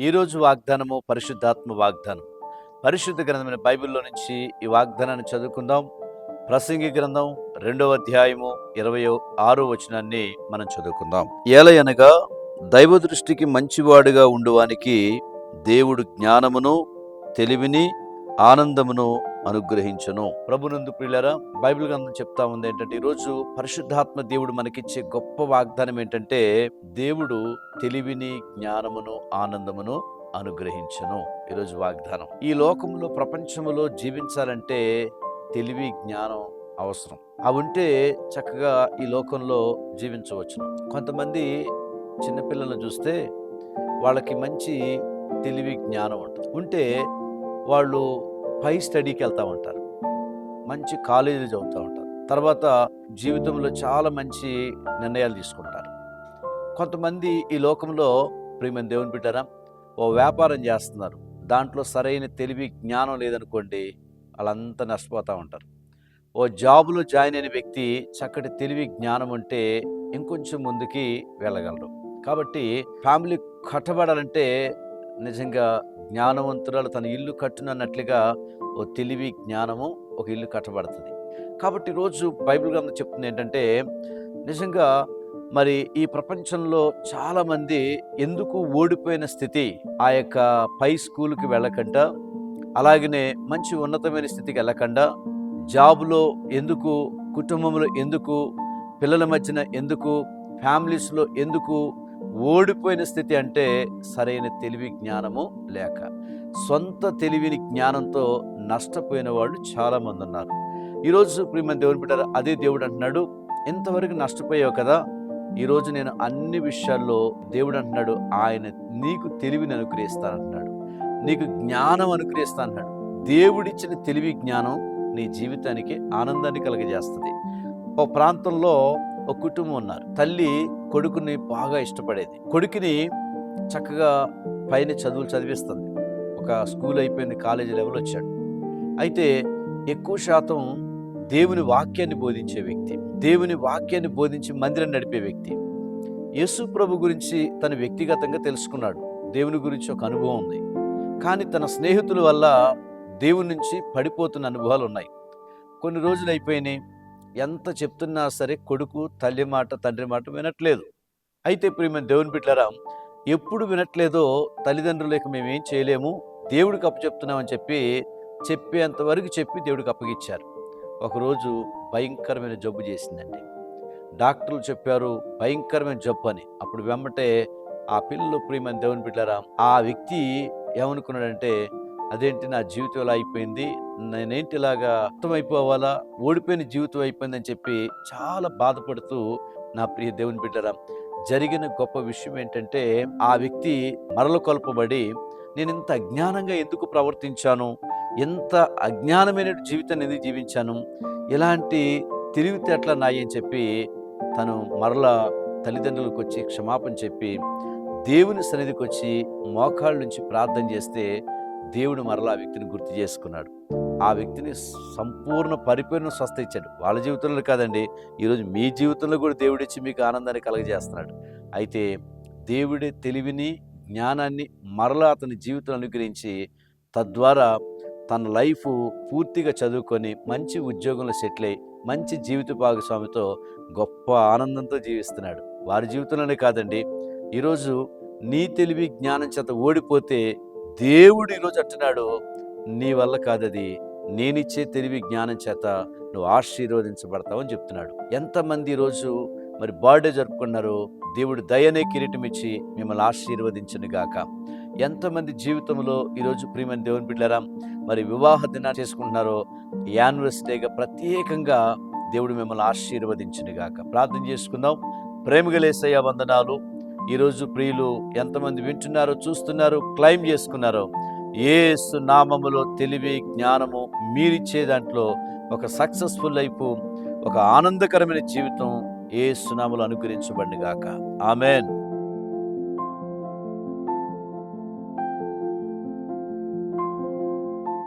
ఈరోజు వాగ్దానము పరిశుద్ధాత్మ వాగ్దానం. పరిశుద్ధ గ్రంథమైన బైబిల్లో నుంచి ఈ వాగ్దానాన్ని చదువుకుందాం. ప్రసంగి గ్రంథం రెండవ అధ్యాయము ఇరవై ఆరో వచనాన్ని మనం చదువుకుందాం. ఏలయనగా దైవ దృష్టికి మంచివాడుగా ఉండువానికి దేవుడు జ్ఞానమును తెలివిని ఆనందమును అనుగ్రహించను. ప్రభునందు ప్రియులరా బైబిల్ గ్రంథం చెప్తా ఉంది ఏంటంటే ఈరోజు పరిశుద్ధాత్మ దేవుడు మనకిచ్చే గొప్ప వాగ్దానం ఏంటంటే దేవుడు తెలివిని జ్ఞానమును ఆనందమును అనుగ్రహించను. ఈరోజు వాగ్దానం. ఈ లోకంలో ప్రపంచంలో జీవించాలంటే తెలివి జ్ఞానం అవసరం. అవి ఉంటే చక్కగా ఈ లోకంలో జీవించవచ్చును. కొంతమంది చిన్నపిల్లలను చూస్తే వాళ్ళకి మంచి తెలివి జ్ఞానం ఉంటుంది. ఉంటే వాళ్ళు పై స్టడీకి వెళ్తూ ఉంటారు. మంచి కాలేజీలు చదువుతూ ఉంటారు. తర్వాత జీవితంలో చాలా మంచి నిర్ణయాలు తీసుకుంటారు. కొంతమంది ఈ లోకంలో ప్రియమైన దేవుని బిడ్డారా ఓ వ్యాపారం చేస్తున్నారు. దాంట్లో సరైన తెలివి జ్ఞానం లేదనుకోండి వాళ్ళంతా నష్టపోతూ ఉంటారు. ఓ జాబులో జాయిన్ అయిన వ్యక్తి చక్కటి తెలివి జ్ఞానం ఉంటే ఇంకొంచెం ముందుకి వెళ్ళగలరు. కాబట్టి ఫ్యామిలీ కట్టబడాలంటే నిజంగా జ్ఞానవంతురాలు తన ఇల్లు కట్టునన్నట్లుగా ఓ తెలివి జ్ఞానము ఒక ఇల్లు కట్టబడుతుంది. కాబట్టి రోజు బైబిల్ గ్రంథం చెప్తుంది ఏంటంటే నిజంగా మరి ఈ ప్రపంచంలో చాలామంది ఎందుకు ఓడిపోయిన స్థితి ఆ యొక్క పై స్కూల్కి వెళ్ళకుండా అలాగనే మంచి ఉన్నతమైన స్థితికి వెళ్ళకుండా జాబ్లో ఎందుకు కుటుంబంలో ఎందుకు పిల్లల మధ్యన ఎందుకు ఫ్యామిలీస్లో ఎందుకు ఓడిపోయిన స్థితి అంటే సరైన తెలివి జ్ఞానము లేక. సొంత తెలివిని జ్ఞానంతో నష్టపోయిన వాళ్ళు చాలామంది ఉన్నారు. ఈరోజు ప్రియమైన దేవుని బిడ్డారు అదే దేవుడు అంటున్నాడు ఇంతవరకు నష్టపోయావు కదా ఈరోజు నేను అన్ని విషయాల్లో దేవుడు అంటున్నాడు ఆయన నీకు తెలివిని అనుగ్రహిస్తానంటున్నాడు. నీకు జ్ఞానం అనుగ్రహిస్తానంటున్నాడు. దేవుడిచ్చిన తెలివి జ్ఞానం నీ జీవితానికి ఆనందాన్ని కలగజేస్తుంది. ఒక ప్రాంతంలో ఒక కుటుంబం ఉన్నారు. తల్లి కొడుకుని బాగా ఇష్టపడేది. కొడుకుని చక్కగా పైన చదువులు చదివిస్తుంది. ఒక స్కూల్ అయిపోయింది కాలేజీ లెవెల్ వచ్చాడు. అయితే ఎక్కువ శాతం దేవుని వాక్యాన్ని బోధించే వ్యక్తి దేవుని వాక్యాన్ని బోధించి మందిరం నడిపే వ్యక్తి. యేసు ప్రభు గురించి తన వ్యక్తిగతంగా తెలుసుకున్నాడు. దేవుని గురించి ఒక అనుభవం ఉంది. కానీ తన స్నేహితుల వల్ల దేవుని నుంచి పడిపోతున్న అనుభవాలు ఉన్నాయి. కొన్ని రోజులు అయిపోయినాయి. ఎంత చెప్తున్నా సరే కొడుకు తల్లి మాట తండ్రి మాట వినట్లేదు. అయితే ప్రియమైన దేవుని బిడ్డలారా ఎప్పుడు వినట్లేదో తల్లిదండ్రులకు మేము ఏం చేయలేము దేవుడికి అప్పచెప్తున్నామని చెప్పి చెప్పేంత వరకు చెప్పి దేవుడికి అప్పగిచ్చారు. ఒకరోజు భయంకరమైన జబ్బు చేసిందండి. డాక్టర్లు చెప్పారు భయంకరమైన జబ్బు అని. అప్పుడు వెంబటే ఆ పిల్లలు ప్రియమైన దేవుని బిడ్డారా ఆ వ్యక్తి ఏమనుకున్నాడంటే అదేంటి నా జీవితం ఇలా అయిపోయింది? నేనేంటి ఇలాగా అర్థమైపోవాలా? ఓడిపోయిన జీవితం అయిపోయిందని చెప్పి చాలా బాధపడుతూ నా ప్రియ దేవుని బిడ్డరా జరిగిన గొప్ప విషయం ఏంటంటే ఆ వ్యక్తి మరల కొలపబడి నేను ఇంత అజ్ఞానంగా ఎందుకు ప్రవర్తించాను? ఎంత అజ్ఞానమైన జీవితాన్ని ఎందుకు జీవించాను? ఇలాంటి తెలివితేటల నాయని చెప్పి తను మరల తల్లిదండ్రులకు వచ్చి క్షమాపణ చెప్పి దేవుని సన్నిధికి వచ్చి మోకాళ్ళ నుంచి ప్రార్థన చేస్తే దేవుడు మరలా ఆ వ్యక్తిని గుర్తు చేసుకున్నాడు. ఆ వ్యక్తిని సంపూర్ణ పరిపూర్ణ స్వస్థ ఇచ్చాడు వాళ్ళ జీవితంలో కాదండి ఈరోజు మీ జీవితంలో కూడా దేవుడిచ్చి మీకు ఆనందాన్ని కలగజేస్తున్నాడు. అయితే దేవుడి తెలివిని జ్ఞానాన్ని మరలా అతని జీవితం అనుగ్రహించి తద్వారా తన లైఫ్ పూర్తిగా చదువుకొని మంచి ఉద్యోగంలో సెటిల్ అయ్యి మంచి జీవిత భాగస్వామితో గొప్ప ఆనందంతో జీవిస్తున్నాడు. వారి జీవితంలోనే కాదండి ఈరోజు నీ తెలివి జ్ఞానం చేత ఓడిపోతే దేవుడు ఈరోజు అంటున్నాడు నీ వల్ల కాదది. నేనిచ్చే తెలివి జ్ఞానం చేత నువ్వు ఆశీర్వదించబడతావు అని చెప్తున్నాడు. ఎంతమంది ఈరోజు మరి బర్త్డే జరుపుకున్నారు దేవుడు దయనే కిరీటం ఇచ్చి మిమ్మల్ని ఆశీర్వదించను గాక. ఎంతమంది జీవితంలో ఈరోజు ప్రియమైన దేవుని బిడ్డారా మరి వివాహ దినాలు చేసుకుంటున్నారో యానివర్సిటీగా ప్రత్యేకంగా దేవుడు మిమ్మల్ని ఆశీర్వదించను గాక. ప్రార్థన చేసుకుందాం. ప్రేమగలేసయ్య వందనాలు. ఈరోజు ప్రియులు ఎంతమంది వింటున్నారో చూస్తున్నారో క్లైమ్ చేసుకున్నారో ఏసు నామములో తెలివి జ్ఞానము మీరిచ్చే దాంట్లో ఒక సక్సెస్ఫుల్ లైఫ్ ఒక ఆనందకరమైన జీవితం ఏ సునాములు అనుగ్రహించబడిన గాక ఆమెన్.